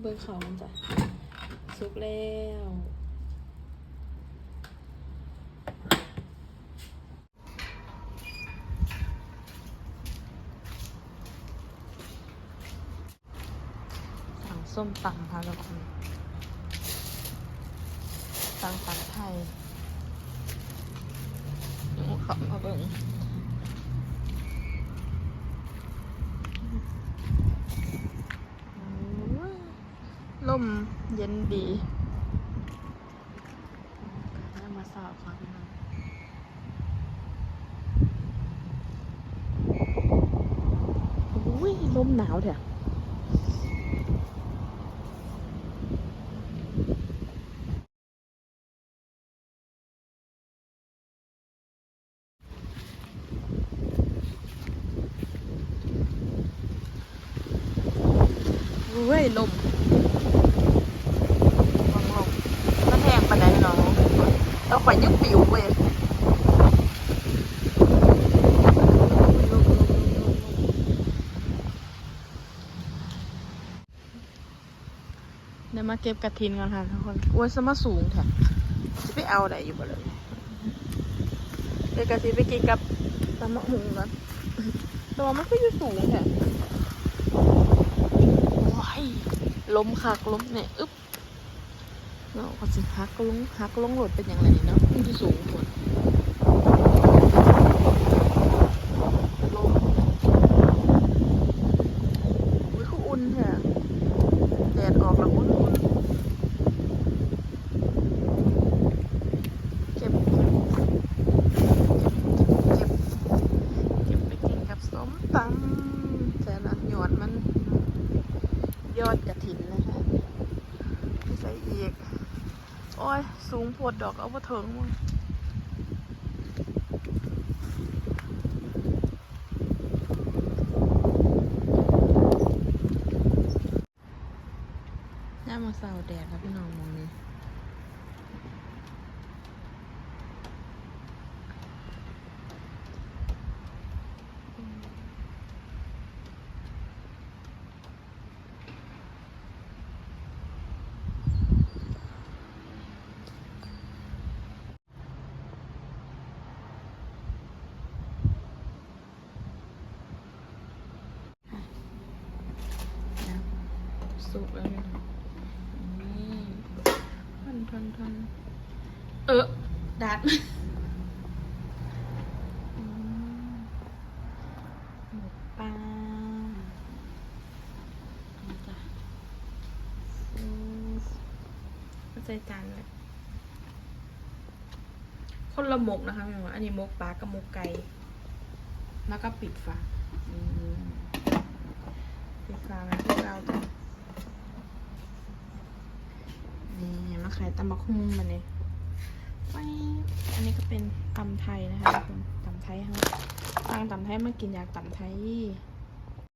เบิร์เขามันจ้ะสุกแล้วสั่งส้มตำค่ะทุกคนสั่งตำไทยเอาเขับมาเบิ่ง ลมเย็นดีน่ามาสอบค่ะพี่น้องอุ้ยลมหนาวเถอะอุ้ยลม ลงลงมันแห้งปานใดเนาะเรา ข่อยยุบปิวเว้ยเดี๋ยวมาเก็บกระถินก่อนค่ะทุกคนโอ้ยสมาสูงแท้จะไปเอาได้อยู่บ่เลยเดี๋ยวกระถินไปกินกับตำมะหุงก่อนแต่ว่ามันก็อยู่สูงแท้ว้ายล้มคักล้มเนี่ย อึ๊บ เนาก็สิฮักลงฮักลงรถเป็นอย่างไรเนาะมันจะสูงหมดลงอุ้ยคืออุ่นแท้แดดออกแล้วอุ่นอุ่นเก็บเก็บเก็บเก็บเก็บไปกินกับส้มตำแต่ละหยอดมันยอดกระถินนะคะใส่อีก โอ้ย สูงปวดดอกเอามาเถิงมึงย่ามาเสาแดดครับพี่น้องมองนี้ สุกแล้วนี่ยนี่พันพันพันเออดัดอืมหมูปลานี่จ้ะอืมมาใส่จานเลยคนละหมกนะคะพี่หมออันนี้หมกปลากับมกไก่ แล้วก็ปิดฝาอืมปิดฝาไว้พวกเราจ้ะนี่มาขาย ตำบักฮุ่งมันนี่ยไม่อันนี้ก็เป็นตำไทยนะคะทุกคนตำไทยค่ะทางตำไทยมากินอยากตำไทย